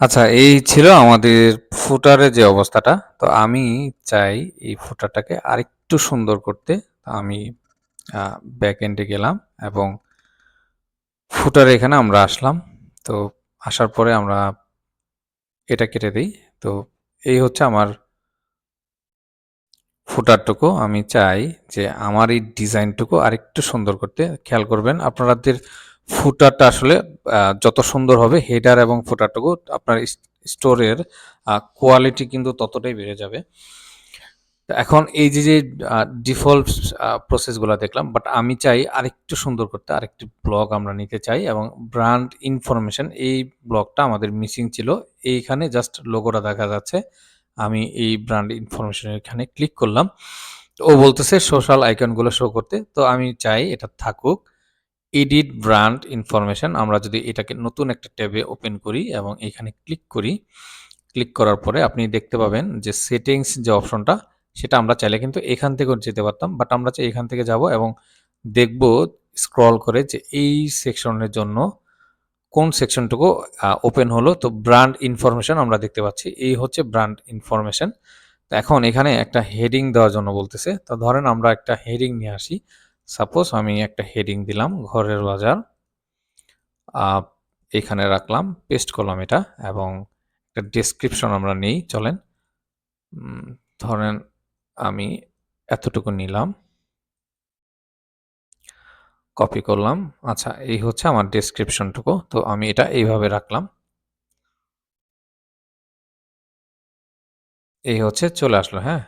আচ্ছা এই ছিল আমাদের ফুটারের যে অবস্থাটা। তো আমি চাই এই ফুটারটাকে আরেকটু সুন্দর করতে। আমি ব্যাক এন্ডে গেলাম এবং ফুটারে এখানে আমরা আসলাম। তো আসার পরে আমরা এটা কেটে দিই তো এই হচ্ছে আমার ফুটারটুকু। আমি চাই যে আমার এই ডিজাইনটুকু আরেকটু সুন্দর করতে। খেয়াল করবেন, আপনাদের ফুটারটা আসলে যত সুন্দর হবে হেডার এবং ফুটারটুকু আপনার স্টোরের কোয়ালিটি কিন্তু ততটাই বেড়ে যাবে। এখন এই যে, যে ডিফল্ট প্রসেসগুলা দেখলাম বাট আমি চাই আরেকটু সুন্দর করতে আরেকটি ব্লগ আমরা নিতে চাই এবং ব্র্যান্ড ইনফরমেশন এই ব্লগটা আমাদের মিসিং ছিল। এইখানে জাস্ট লোগোটা দেখা যাচ্ছে। আমি এই ব্র্যান্ড ইনফরমেশন এখানে ক্লিক করলাম। ও বলতেছে সোশ্যাল আইকনগুলো শো করতে। তো আমি চাই এটা থাকুক। এডিট ব্র্যান্ড ইনফরমেশন আমরা যদি এটাকে নতুন একটা ট্যাবে ওপেন করি এবং এখানে ক্লিক করি। ক্লিক করার পরে আপনি দেখতে পাবেন যে সেটিংস যে অপশনটা, সেটা আমরা চাইলে কিন্তু এখান থেকেও যেতে পারতাম। বাট আমরা চাই এখান থেকে যাব এবং দেখব স্ক্রল করে যে এই সেকশনের জন্য কোন সেকশনটুকু ওপেন হলো। তো ব্র্যান্ড ইনফরমেশন আমরা দেখতে পাচ্ছি। এই হচ্ছে ব্র্যান্ড ইনফরমেশন। তো এখন এখানে একটা হেডিং দেওয়ার জন্য বলতেছে। তো ধরেন আমরা একটা হেডিং নিয়ে আসি। সাপোজ আমি একটা হেডিং দিলাম ঘরের বাজার। এখানে রাখলাম, পেস্ট করলাম এটা এবং একটা ডেসক্রিপশন আমরা নেই চলেন। ধরেন আমি এতটুকু নিলাম। কপি করলাম। আচ্ছা এই হচ্ছে আমার ডেসক্রিপশনটুকু। তো আমি এটা এইভাবে রাখলাম। এই হচ্ছে চলে আসলো, হ্যাঁ?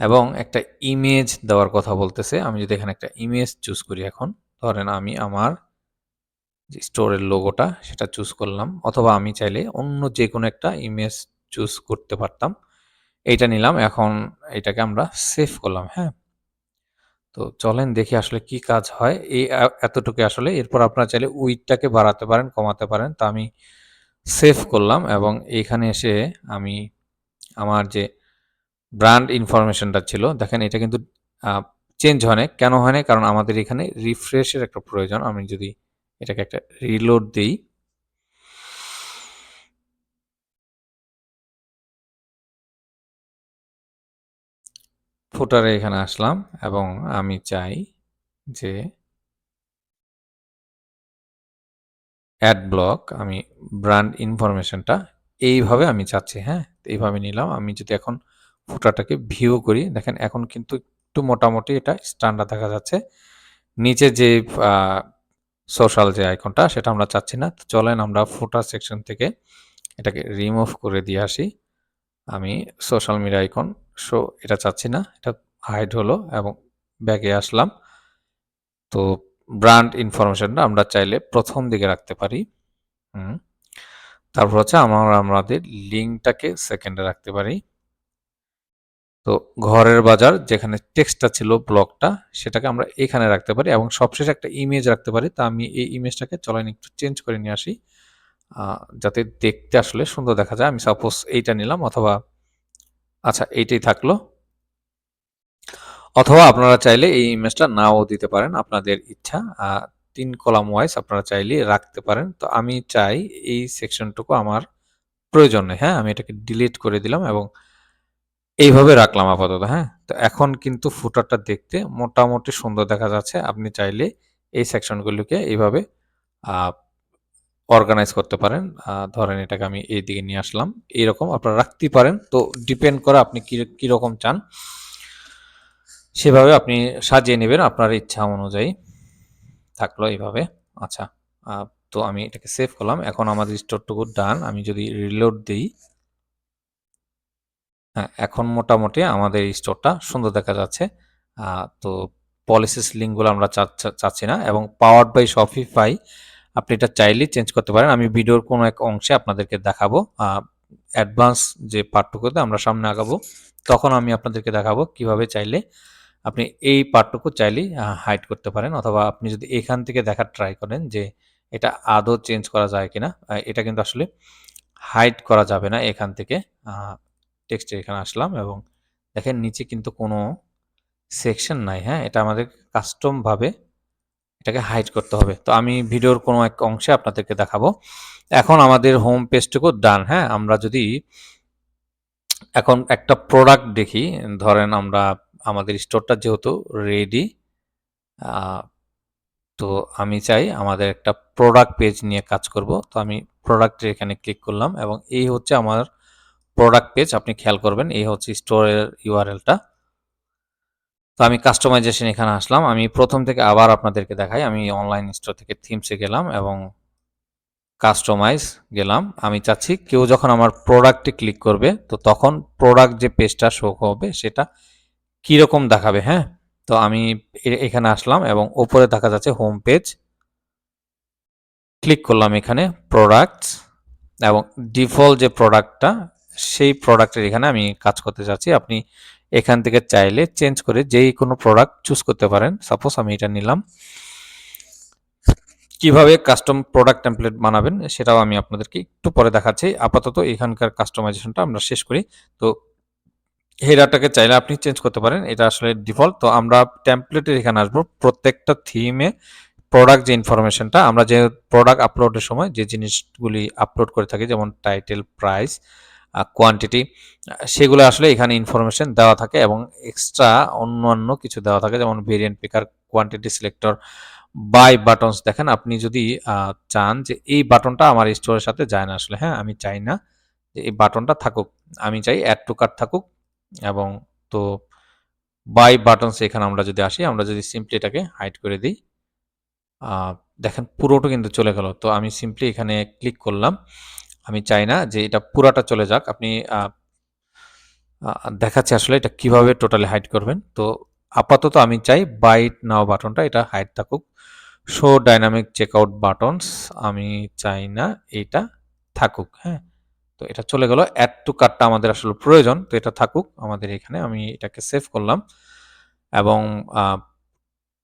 এবং একটা ইমেজ দেওয়ার কথা বলতেছে। আমি যদি এখানে একটা ইমেজ চুজ করি এখন, ধরেন আমি আমার যে স্টোরের লোগোটা সেটা চুজ করলাম অথবা আমি চাইলে অন্য যে কোনো একটা ইমেজ চুজ করতে পারতাম। এইটা নিলাম এখন এটাকে আমরা সেভ করলাম, হ্যাঁ? তো চলেন দেখি আসলে কি কাজ হয়। এই এতটুকু আসলে এরপর আপনারা চাইলে উইডথটাকে বাড়াতে পারেন, কমাতে পারেন। তো আমি সেভ করলাম এবং এইখানে এসে আমি আমার যে ব্র্যান্ড ইনফরমেশনটা ছিল দেখেন এটা কিন্তু চেঞ্জ হয় না কেন হয় না কারণ আমাদের এখানে রিফ্রেশের একটা প্রয়োজন। আমি যদি এটাকে একটা রিলোড দেই ফুটারে এখানে আসলাম এবং আমি চাই যে অ্যাড ব্লক আমি ব্র্যান্ড ইনফরমেশনটা এইভাবে আমি চাচ্ছি, হ্যাঁ? এইভাবে নিলাম। আমি যদি এখন ফুটারটাকে ভিউ করি, দেখেন এখন কিন্তু একটু মোটামুটি এটা স্ট্যান্ডার্ড দেখা যাচ্ছে। নিচে যে সোশ্যাল যে আইকনটা সেটা আমরা চাচ্ছি না। তো চলেন আমরা ফুটার সেকশন থেকে এটাকে রিমুভ করে দিয়ে আসি। আমি সোশ্যাল মিডিয়া আইকন শো এটা চাচ্ছি না। এটা হাইড হলো এবং ব্যাকে আসলাম। তো ব্র্যান্ড ইনফরমেশনটা আমরা চাইলে প্রথম দিকে রাখতে পারি। তারপর হচ্ছে আমরা আমাদের লিঙ্কটাকে সেকেন্ডে রাখতে পারি। তো ঘরের বাজার যেখানে টেক্সটটা ছিল ব্লকটা সেটাকে আমরা এখানে রাখতে পারি এবং সবশেষে একটা ইমেজ রাখতে পারি। তা আমি এই ইমেজটাকে চলেন একটু চেঞ্জ করে নিয়ে আসি। যাতে দেখতে আসলে সুন্দর দেখা যায়। আমি সাপোজ এইটা নিলাম অথবা আচ্ছা এইটাই থাকল। অথবা আপনারা চাইলে এই ইমেজটা নাও দিতে পারেন আপনাদের ইচ্ছা। তিন কলাম ওয়াইজ আপনারা চাইলে রাখতে পারেন। তো আমি চাই এই সেকশনটুকু আমার প্রয়োজন নেই, হ্যাঁ? আমি এটাকে ডিলিট করে দিলাম এবং এইভাবে রাখলাম আপাতত, হ্যাঁ? তো এখন কিন্তু ফুটারটা দেখতে মোটামুটি সুন্দর দেখা যাচ্ছে। আপনি চাইলে এই সেকশনগুলোকে এইভাবে অর্গানাইজ করতে পারেন। ধরেন এটাকে আমি এই দিকে নিয়ে আসলাম। এইরকম আপনারা রাখতেই পারেন। তো ডিপেন্ড করে আপনি কি কীরকম চান। সেভাবে আপনি সাজিয়ে নেবেন আপনার ইচ্ছা অনুযায়ী। থাকল এইভাবে। আচ্ছা। তো আমি এটাকে সেভ করলাম। এখন আমাদের স্টোরটুকু ডান। আমি যদি রিলোড দেই এখন মোটামুটি আমাদের এই স্টোরটা সুন্দর দেখা যাচ্ছে। তো পলিসিস লিঙ্কগুলো আমরা চাচ্ছা না এবং পাওয়ার্ড বাই শপিফাই আপনি এটা চাইলেই চেঞ্জ করতে পারেন। আমি ভিডিওর কোনো এক অংশে আপনাদেরকে দেখাবো। অ্যাডভান্স যে পার্টটুকুতে আমরা সামনে আগাবো, তখন আমি আপনাদেরকে দেখাবো কীভাবে চাইলে আপনি এই পার্টটুকু চাইলেই হাইড করতে পারেন অথবা আপনি যদি এখান থেকে দেখার ট্রাই করেন যে এটা আদৌ চেঞ্জ করা যায় কিনা। এটা কিন্তু আসলে হাইড করা যাবে না এখান থেকে। টেক্সটে এখানে আসলাম এবং দেখেন নিচে কিন্তু কোনো সেকশন নাই, হ্যাঁ? এটা আমাদের কাস্টমভাবে এটাকে হাইড করতে হবে। তো আমি ভিডিওর কোনো এক অংশে আপনাদেরকে দেখাবো এখন আমাদের হোম পেজটুকু ডান হ্যাঁ আমরা যদি এখন একটা প্রোডাক্ট দেখি ধরেন আমরা আমাদের স্টোরটা যেহেতু রেডি তো আমি চাই আমাদের একটা প্রোডাক্ট পেজ নিয়ে কাজ করব তো আমি প্রোডাক্টের এখানে ক্লিক করলাম এবং এই হচ্ছে আমার প্রোডাক্ট পেজ আপনি খেয়াল করবেন, এই হচ্ছে স্টোরের ইউআরএলটা তো আমি কাস্টমাইজেশন এখানে আসলাম। আমি প্রথম থেকে আবার আপনাদেরকে দেখাই, আমি অনলাইন স্টোর থেকে থিমসে গেলাম এবং কাস্টমাইজ গেলাম। আমি চাচ্ছি কেউ যখন আমার প্রোডাক্টে ক্লিক করবে, তো তখন প্রোডাক্ট যে পেজটা শো হবে, সেটা কীরকম দেখাবে হ্যাঁ? তো আমি এখানে আসলাম এবং ওপরে দেখা যাচ্ছে হোম পেজ ক্লিক করলাম এখানে প্রোডাক্টস এবং ডিফল্ট যে প্রোডাক্টটা সেই প্রোডাক্টের এখানে আমি কাজ করতে চাচ্ছি। আপনি এখান থেকে চাইলে চেঞ্জ করে যেই কোনো প্রোডাক্ট চুজ করতে পারেন। সাপোজ আমি এটা নিলাম। কীভাবে কাস্টম প্রোডাক্ট টেমপ্লেট বানাবেন সেটাও আমি আপনাদেরকে একটু পরে দেখাচ্ছি। আপাতত এখানকার কাস্টমাইজেশনটা আমরা শেষ করি। তো হেডারটাকে চাইলে আপনি চেঞ্জ করতে পারেন। এটা আসলে ডিফল্ট তো আমরা টেমপ্লেটের এখানে আসব। প্রত্যেকটা থিমে প্রোডাক্ট যে ইনফরমেশনটা আমরা যে প্রোডাক্ট আপলোডের সময় যে জিনিসগুলি আপলোড করে থাকি, যেমন টাইটেল প্রাইস কোয়ান্টিটি সেগুলো আসলে এখানে ইনফরমেশন দেওয়া থাকে এবং এক্সট্রা অন্যান্য কিছু দেওয়া থাকে, যেমন variant picker quantity selector buy buttons দেখেন, আপনি যদি চান যে এই বাটনটা আমার স্টোরের সাথে যায় না আসলে হ্যাঁ আমি চাই না যে এই বাটনটা থাকুক। আমি চাই অ্যাড টু কার্ট থাকুক এবং তো বাই বাটনস এখানে আমরা যদি আসি, আমরা যদি সিম্পলি এটাকে হাইড করে দিই দেখেন পুরোটা কিন্তু চলে গেল। তো আমি সিম্পলি এখানে ক্লিক করলাম। আমি চাই না যে এটা পুরাটা চলে যাক। আপনি দেখাচ্ছি আসলে এটা কীভাবে টোটালি হাইড করবেন। তো আপাতত আমি চাই বাইট নাও বাটনটা এটা হাইড থাকুক। শো ডাইনামিক চেকআউট বাটনস আমি চাই না এটা থাকুক হ্যাঁ। তো এটা চলে গেল। অ্যাড টু কার্ডটা আমাদের আসলে প্রয়োজন, তো এটা থাকুক। আমাদের এখানে আমি এটাকে সেভ করলাম এবং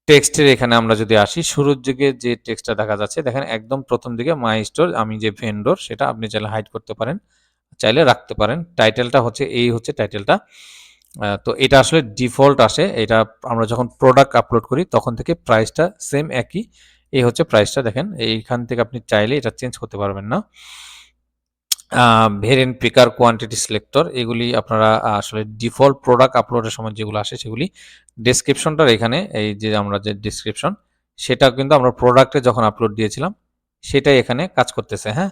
টেক্সটের এখানে আমরা যদি আসি, শুরুর দিকে যে টেক্সটটা দেখা যাচ্ছে, দেখেন একদম প্রথম দিকে মাই স্টোর আমি যে ভেন্ডর সেটা আপনি চাইলে হাইড করতে পারেন, চাইলে রাখতে পারেন। টাইটেলটা হচ্ছে, এই হচ্ছে টাইটেলটা তো এটা আসলে ডিফল্ট আসে। এটা আমরা যখন প্রোডাক্ট আপলোড করি, তখন থেকে প্রাইসটা সেম একই। এই হচ্ছে প্রাইসটা দেখেন। এইখান থেকে আপনি চাইলে এটা চেঞ্জ করতে পারবেন না। ভেরিয়েন্ট পিকার কোয়ান্টিটি সিলেক্টর, এগুলি আপনারা আসলে ডিফল্ট প্রোডাক্ট আপলোডের সময় যেগুলো আসে সেগুলি ডেসক্রিপশনটার এখানে, এই যে আমরা যে ডিসক্রিপশন সেটা কিন্তু আমরা প্রোডাক্টে যখন আপলোড দিয়েছিলাম, সেটাই এখানে কাজ করতেছে হ্যাঁ?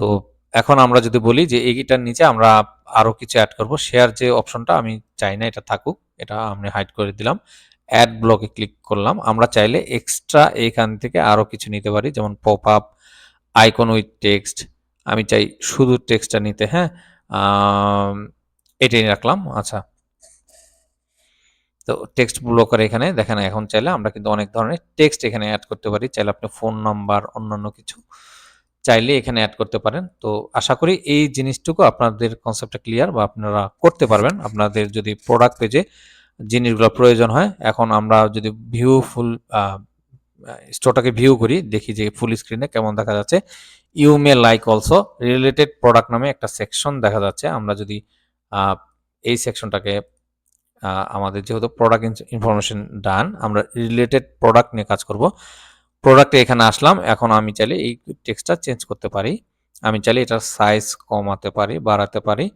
তো এখন আমরা যদি বলি যে এইটার নিচে আমরা আরও কিছু অ্যাড করব শেয়ার যে অপশনটা আমি চাই না এটা থাকুক, এটা আমি হাইড করে দিলাম অ্যাড ব্লকে ক্লিক করলাম, আমরা চাইলে এক্সট্রা এখান থেকে আরও কিছু নিতে পারি, যেমন pop up icon with text আমি চাই শুধু টেক্সটটা নিতে হ্যাঁ? এটাই রাখলাম আচ্ছা। তো টেক্সট ব্লকার এখানে দেখেন, এখন চাইলে আমরা কিন্তু অনেক ধরনের টেক্সট এখানে অ্যাড করতে পারি। চাইলে আপনি ফোন নাম্বার অন্যান্য কিছু চাইলে এখানে অ্যাড করতে পারেন। তো আশা করি এই জিনিসটুকু আপনাদের কনসেপ্টটা ক্লিয়ার বা আপনারা করতে পারবেন। আপনাদের যদি প্রোডাক্ট পেজে জিনিসগুলো প্রয়োজন হয়, এখন আমরা যদি ভিউ ফুল স্টোরটাকে ভিউ করি, দেখি যে ফুল স্ক্রিনে কেমন দেখা যাচ্ছে। You may like also related product নামে একটা সেকশন দেখা যাচ্ছে। আমরা যদি এই সেকশনটাকে আমাদের যেহেতু প্রোডাক্ট ইনফরমেশন ডান আমরা রিলেটেড প্রোডাক্ট নিয়ে কাজ করব। প্রোডাক্টে এখানে আসলাম, এখন আমি চাইলে এই টেক্সটটা চেঞ্জ করতে পারি। আমি চাইলে এটার সাইজ কমাতে পারি, বাড়াতে পারি।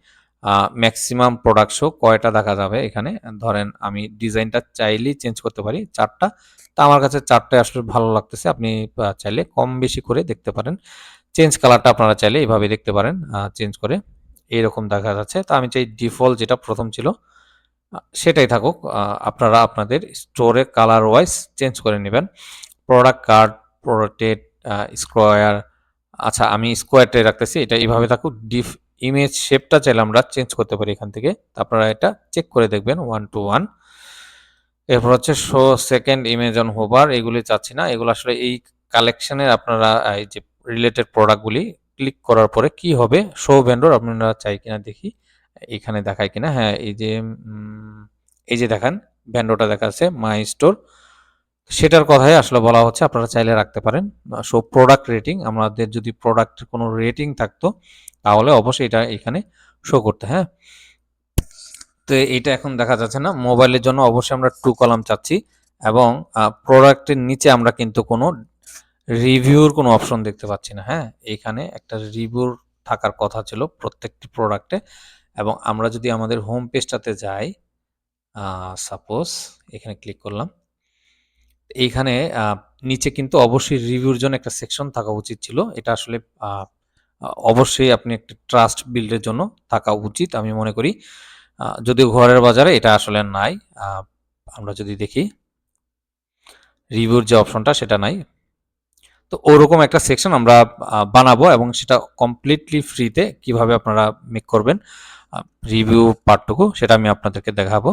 ম্যাক্সিমাম প্রোডাক্ট শো কয়টা দেখা যাবে এখানে? ধরেন আমি ডিজাইনটা চাইলেই চেঞ্জ করতে পারি চারটা। তা আমার কাছে চারটায় আসলে ভালো লাগতেছে। আপনি চাইলে কম বেশি করে দেখতে পারেন। চেঞ্জ কালারটা আপনারা চাইলে এইভাবে দেখতে পারেন চেঞ্জ করে। এইরকম দেখা যাচ্ছে। তো আমি চাই ডিফল্ট যেটা প্রথম ছিল সেটাই থাকুক। আপনারা আপনাদের স্টোরে কালার ওয়াইজ চেঞ্জ করে নেবেন। প্রোডাক্ট কার্ড প্রোটেট স্কোয়ার আচ্ছা আমি স্কোয়ারটাই রাখতেছি। এটা এইভাবে থাকুক। ডিফ ইমেজ শেপটা চাইলে আমরা চেঞ্জ করতে পারি এখান থেকে। আপনারা এটা চেক করে দেখবেন ওয়ান টু ওয়ান এরপর হচ্ছে show second image on hover এগুলি চাচ্ছি না। এগুলো আসলে এই কালেকশনের আপনারা এই যে রিলেটেড প্রোডাক্টগুলি ক্লিক করার পরে কি হবে? শো ভেন্ডর আপনারা চাই কিনা দেখি। এখানে দেখায় কিনা। হ্যাঁ এই যে এই যে দেখেন ভেন্ডরটা দেখা যাচ্ছে মাই স্টোর সেটার কথাই আসলে বলা হচ্ছে, আপনারা চাইলে রাখতে পারেন। সো প্রোডাক্ট রেটিং আমাদের যদি প্রোডাক্টের কোনো রেটিং থাকতো, তাহলে অবশ্যই এটা এখানে শো করতে হ্যাঁ? তো এইটা এখন দেখা যাচ্ছে না, মোবাইলের জন্য অবশ্যই আমরা টু কলাম চাচ্ছি এবং প্রোডাক্টের নিচে আমরা কিন্তু কোনো রিভিউর কোনো অপশন দেখতে পাচ্ছি না হ্যাঁ? এখানে একটা রিভিউর থাকার কথা ছিল প্রত্যেকটি প্রোডাক্টে এবং আমরা যদি আমাদের হোম পেজটাতে যাই সাপোজ এখানে ক্লিক করলাম এইখানে নিচে কিন্তু অবশ্যই রিভিউর জন্য একটা সেকশন থাকা উচিত ছিল। এটা আসলে অবশ্যই আপনি একটা ট্রাস্ট বিল্ডের জন্য থাকা উচিত আমি মনে করি। যদিও ঘরের বাজারে এটা আসলে নাই। আমরা যদি দেখি, রিভিউর যে অপশনটা সেটা নাই। তো ওরকম একটা সেকশন আমরা বানাবো এবং সেটা কমপ্লিটলি ফ্রিতে কীভাবে আপনারা মেক করবেন রিভিউ পার্টটুকু সেটা আমি আপনাদেরকে দেখাবো।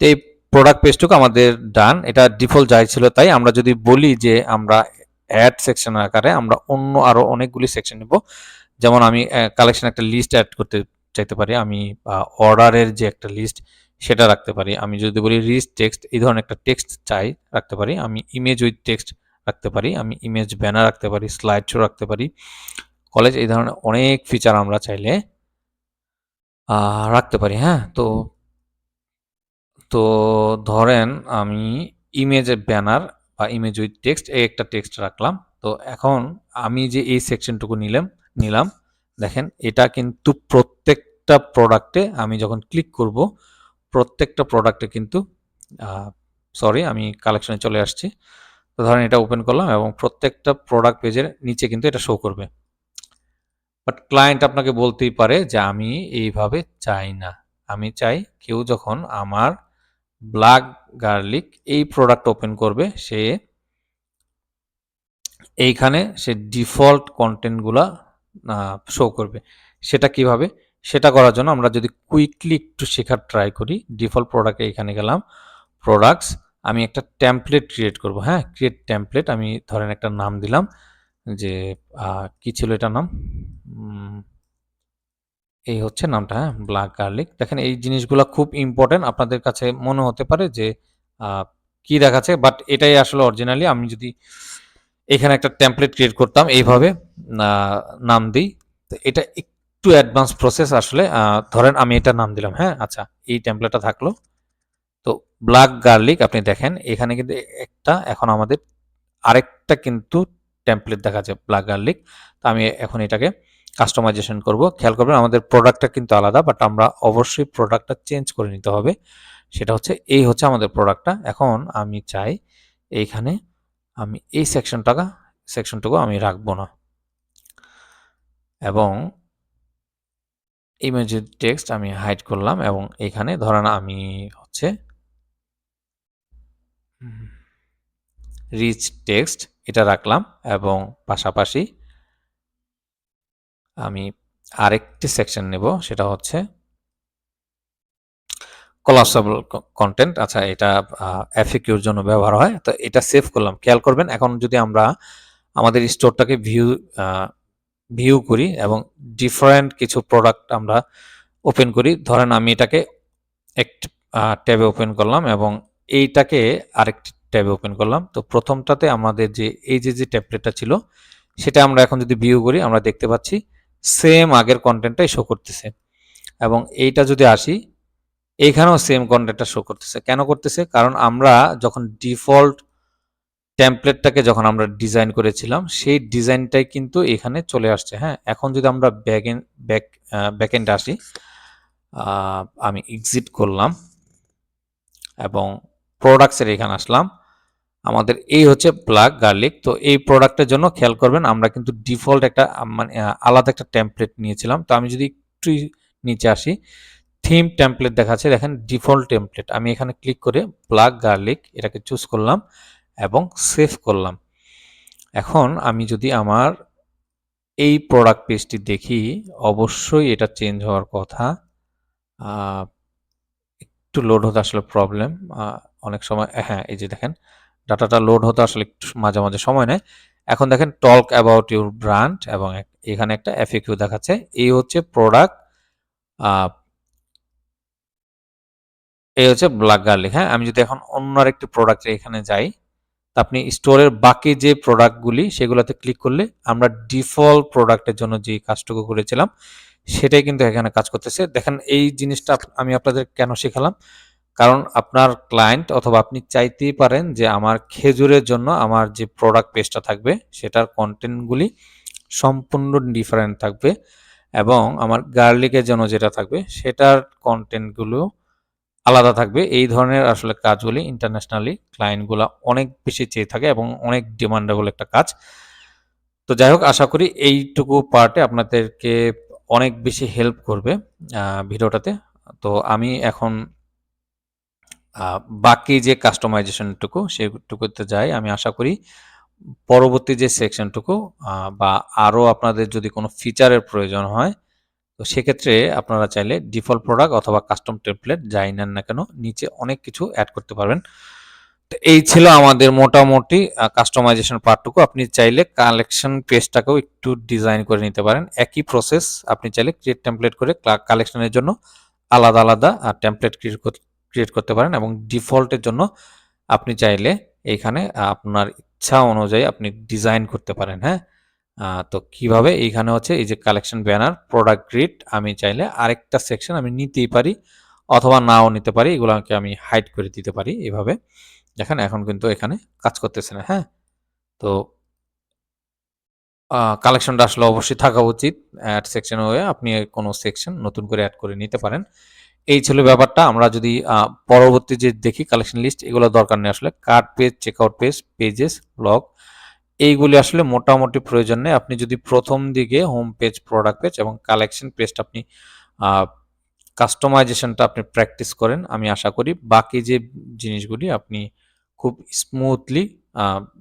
তো এই প্রোডাক্ট পেজটুকু আমাদের ডান এটা ডিফল্ট যাই ছিল তাই। আমরা যদি বলি যে আমরা অ্যাড সেকশন আকারে আমরা অন্য আরও অনেকগুলি সেকশন নেব। যেমন আমি কালেকশন একটা লিস্ট অ্যাড করতে চাইতে পারি। আমি অর্ডারের যে একটা লিস্ট সেটা রাখতে পারি। আমি যদি বলি রিচ টেক্সট এই ধরনের একটা টেক্সট চাই, রাখতে পারি। আমি ইমেজ উইথ টেক্সট রাখতে পারি। আমি ইমেজ ব্যানার রাখতে পারি। স্লাইড শো রাখতে পারি। কলেজ এই ধরনের অনেক ফিচার আমরা চাইলে রাখতে পারি। হ্যাঁ তো তো ধরেন আমি ইমেজের ব্যানার বা ইমেজ উইথ টেক্সট এই একটা টেক্সট রাখলাম। তো এখন আমি যে এই সেকশনটুকু নিলাম নিলাম, দেখেন এটা কিন্তু প্রত্যেকটা প্রোডাক্টে আমি যখন ক্লিক করব, প্রত্যেকটা প্রোডাক্টে কিন্তু সরি আমি কালেকশনে চলে আসছি। তো ধরেন এটা ওপেন করলাম এবং প্রত্যেকটা প্রোডাক্ট পেজের নিচে কিন্তু এটা শো করবে। বাট ক্লায়েন্ট আপনাকে বলতেই পারে যে আমি এইভাবে চাই না। আমি চাই কেউ যখন আমার ব্ল্যাক গার্লিক এই প্রোডাক্ট ওপেন করবে, সে এইখানে সে ডিফল্ট কন্টেন্টগুলা শো করবে। সেটা কীভাবে? সেটা করার জন্য আমরা যদি কুইকলি একটু শেখার ট্রাই করি ডিফল্ট প্রোডাক্টে এখানে গেলাম প্রোডাক্টস আমি একটা ট্যাম্পলেট ক্রিয়েট করব। হ্যাঁ ক্রিয়েট ট্যাম্পলেট আমি ধরেন একটা নাম দিলাম যে কি ছিল এটা নাম? এই হচ্ছে নামটা হ্যাঁ? ব্ল্যাক গার্লিক দেখেন, এই জিনিসগুলো খুব ইম্পর্টেন্ট আপনাদের কাছে মনে হতে পারে যে কি দেখাচ্ছে? বাট এটাই আসলে অরিজিনালি আমি যদি এখানে একটা টেমপ্লেট ক্রিয়েট করতাম এইভাবে নাম দিই। তো এটা একটু অ্যাডভান্স প্রসেস আসলে ধরেন আমি এটা নাম দিলাম হ্যাঁ? আচ্ছা এই টেমপ্লেটটা থাকল। তো ব্ল্যাক গার্লিক আপনি দেখেন, এখানে কিন্তু একটা, এখন আমাদের আরেকটা কিন্তু টেমপ্লেট দেখা যায় ব্ল্যাক গার্লিক তো আমি এখন এটাকে কাস্টমাইজেশন করব। খেয়াল করবেন আমাদের প্রোডাক্টটা কিন্তু আলাদা বাট আমরা অবশ্যই প্রোডাক্টটা চেঞ্জ করে নিতে হবে। সেটা হচ্ছে, এই হচ্ছে আমাদের প্রোডাক্টটা এখন আমি চাই, এইখানে আমি এই সেকশনটাকা সেকশনটুকু আমি রাখব না। এবং ইমেজের টেক্সট আমি হাইড করলাম, এবং এখানে ধরেন আমি হচ্ছে রিচ টেক্সট এটা রাখলাম, এবং পাশাপাশি আমি আরেকটি সেকশন নেব, সেটা হচ্ছে কলাপসেবল কন্টেন্ট আচ্ছা এটা এফিকিউর জন্য ব্যবহার হয়, তো এটা সেভ করলাম। খেয়াল করবেন, এখন যদি আমরা আমাদের স্টোরটাকে ভিউ ভিউ করি এবং ডিফারেন্ট কিছু প্রোডাক্ট আমরা ওপেন করি, ধরেন আমি এটাকে একটি ট্যাবে ওপেন করলাম এবং এইটাকে আরেকটি ট্যাবে ওপেন করলাম, তো প্রথমটাতে আমাদের যে, এই যে যে ট্যাবলেটটা ছিল, সেটা আমরা এখন যদি ভিউ করি, আমরা দেখতে পাচ্ছি সেম আগের কন্টেন্টটাই শো করতেছে। এবং এইটা যদি আসি এইখানেও সেম কন্টেন্টটা শো করতেছে। কেন করতেছে? কারণ আমরা যখন ডিফল্ট টেমপ্লেটটাকে যখন আমরা ডিজাইন করেছিলাম, সেই ডিজাইনটাই কিন্তু এখানে চলে আসছে। হ্যাঁ এখন যদি আমরা ব্যাক এন্ড ব্যাক ব্যাক আসি আমি এক্সিট করলাম এবং প্রোডাক্টসের এখানে আসলাম। আমাদের এই হচ্ছে ব্ল্যাক গার্লিক তো এই প্রোডাক্টের জন্য খেয়াল করবেন, আমরা কিন্তু ডিফল্ট একটা মানে আলাদা একটা টেমপ্লেট নিয়েছিলাম। তো আমি যদি একটু নিচে আসি থিম টেমপ্লেট দেখাচ্ছে, দেখেন ডিফল্ট টেমপ্লেট আমি এখানে ক্লিক করে ব্ল্যাক গার্লিক এটাকে চুজ করলাম এবং সেভ করলাম। এখন আমি যদি আমার এই প্রোডাক্ট পেজটি দেখি, অবশ্যই এটা চেঞ্জ হওয়ার কথা। একটু লোড হতে আসলে প্রবলেম অনেক সময় হ্যাঁ এই যে দেখেন ডাটাটা লোড হতে আসলে একটু মাঝে মাঝে সময় নেয়। এখন দেখেন টক অ্যাবাউট ইউর ব্র্যান্ড এবং এখানে একটা এফএকিউ দেখাচ্ছে। এই হচ্ছে প্রোডাক্ট এই হচ্ছে ব্ল্যাক গার্লিক হ্যাঁ আমি যদি এখন অন্য আরেকটি প্রোডাক্ট এখানে যাই, তা আপনি স্টোরের বাকি যে প্রোডাক্টগুলি সেগুলোতে ক্লিক করলে আমরা ডিফল্ট প্রোডাক্টের জন্য যে কাজটুকু করেছিলাম, সেটাই কিন্তু এখানে কাজ করতেছে। দেখেন এই জিনিসটা আমি আপনাদের কেন শেখালাম? কারণ আপনার ক্লায়েন্ট অথবা আপনি চাইতেই পারেন যে আমার খেজুরের জন্য আমার যে প্রোডাক্ট পেজটা থাকবে, সেটার কন্টেন্টগুলি সম্পূর্ণ ডিফারেন্ট থাকবে এবং আমার গার্লিকের জন্য যেটা থাকবে, সেটার কন্টেন্টগুলো আলাদা থাকবে। এই ধরনের আসলে কাজগুলি ইন্টারন্যাশনালি ক্লায়েন্টগুলো অনেক বেশি চেয়ে থাকে এবং অনেক ডিমান্ডেবল একটা কাজ। তো যাই হোক, আশা করি এইটুকু পার্টে আপনাদেরকে অনেক বেশি হেল্প করবে ভিডিওটাতে। তো আমি এখন বাকি যে কাস্টমাইজেশনটুকু সেটুকুতে যাই, আমি আশা করি পরবর্তী যে সেকশনটুকু বা আরও আপনাদের যদি কোনো ফিচারের প্রয়োজন হয়, তো সেক্ষেত্রে আপনারা চাইলে ডিফল্ট প্রোডাক্ট অথবা কাস্টম টেমপ্লেট যাই নেন না কেন, নিচে অনেক কিছু অ্যাড করতে পারবেন। তো এই ছিল আমাদের মোটামুটি কাস্টমাইজেশন পার্টটুকু আপনি চাইলে কালেকশন পেজটাকেও একটু ডিজাইন করে নিতে পারেন। একই প্রসেস আপনি চাইলে ক্রিয়েট টেমপ্লেট করে কালেকশনের জন্য আলাদা আলাদা টেমপ্লেট ক্রিয়েট ক্রিয়েট করতে পারেন এবং ডিফল্টের জন্য আপনি চাইলে এইখানে আপনার ইচ্ছা অনুযায়ী আপনি ডিজাইন করতে পারেন হ্যাঁ? তো কীভাবে? এইখানে হচ্ছে এই যে কালেকশন ব্যানার প্রোডাক্ট গ্রিড আমি চাইলে আরেকটা সেকশন আমি নিতেই পারি অথবা নাও নিতে পারি, এগুলোকে আমি হাইড করে দিতে পারি এভাবে। দেখেন এখন কিন্তু এখানে কাজ করতেছে না হ্যাঁ? তো কালেকশনটা আসলে অবশ্যই থাকা উচিত। অ্যাড সেকশন হয়ে আপনি কোনো সেকশন নতুন করে অ্যাড করে নিতে পারেন। এই ছিল ব্যাপারটা। আমরা যদি পরবর্তী যে দেখি কালেকশন লিস্ট এগুলো দরকার নেই আসলে। Card page checkout page pages blog এইগুলি আসলে মোটামুটি প্রয়োজন নেই। আপনি যদি প্রথম দিকে হোম পেজ প্রোডাক্ট পেজ এবং কালেকশন পেজটা আপনি কাস্টমাইজেশনটা আপনি প্র্যাকটিস করেন, আমি আশা করি বাকি যে জিনিসগুলি আপনি খুব স্মুথলি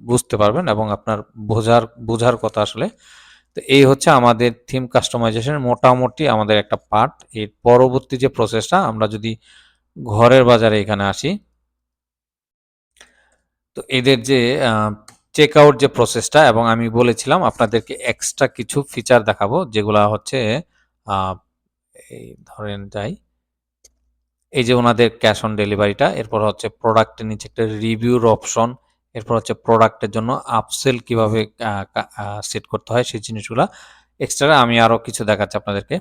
বুঝতে পারবেন এবং আপনার বোঝার বোঝার কথা আসলে তো এই হচ্ছে আমাদের থিম কাস্টমাইজেশনের মোটামুটি আমাদের একটা পার্ট এর পরবর্তী যে প্রসেসটা আমরা যদি ঘরের বাজারে এখানে আসি, তো এদের যে চেক আউট যে প্রসেসটা এবং আমি বলেছিলাম আপনাদেরকে এক্সট্রা কিছু ফিচার দেখাবো, যেগুলা হচ্ছে এই ধরেন যাই, এই যে ওনাদের ক্যাশ অন ডেলিভারিটা এরপর হচ্ছে প্রোডাক্টের নিচে একটা রিভিউর অপশন এরপর হচ্ছে প্রোডাক্টের জন্য আপসেল কীভাবে সেট করতে হয় সেই জিনিসগুলো এক্সট্রা আমি আরও কিছু দেখাচ্ছি আপনাদেরকে।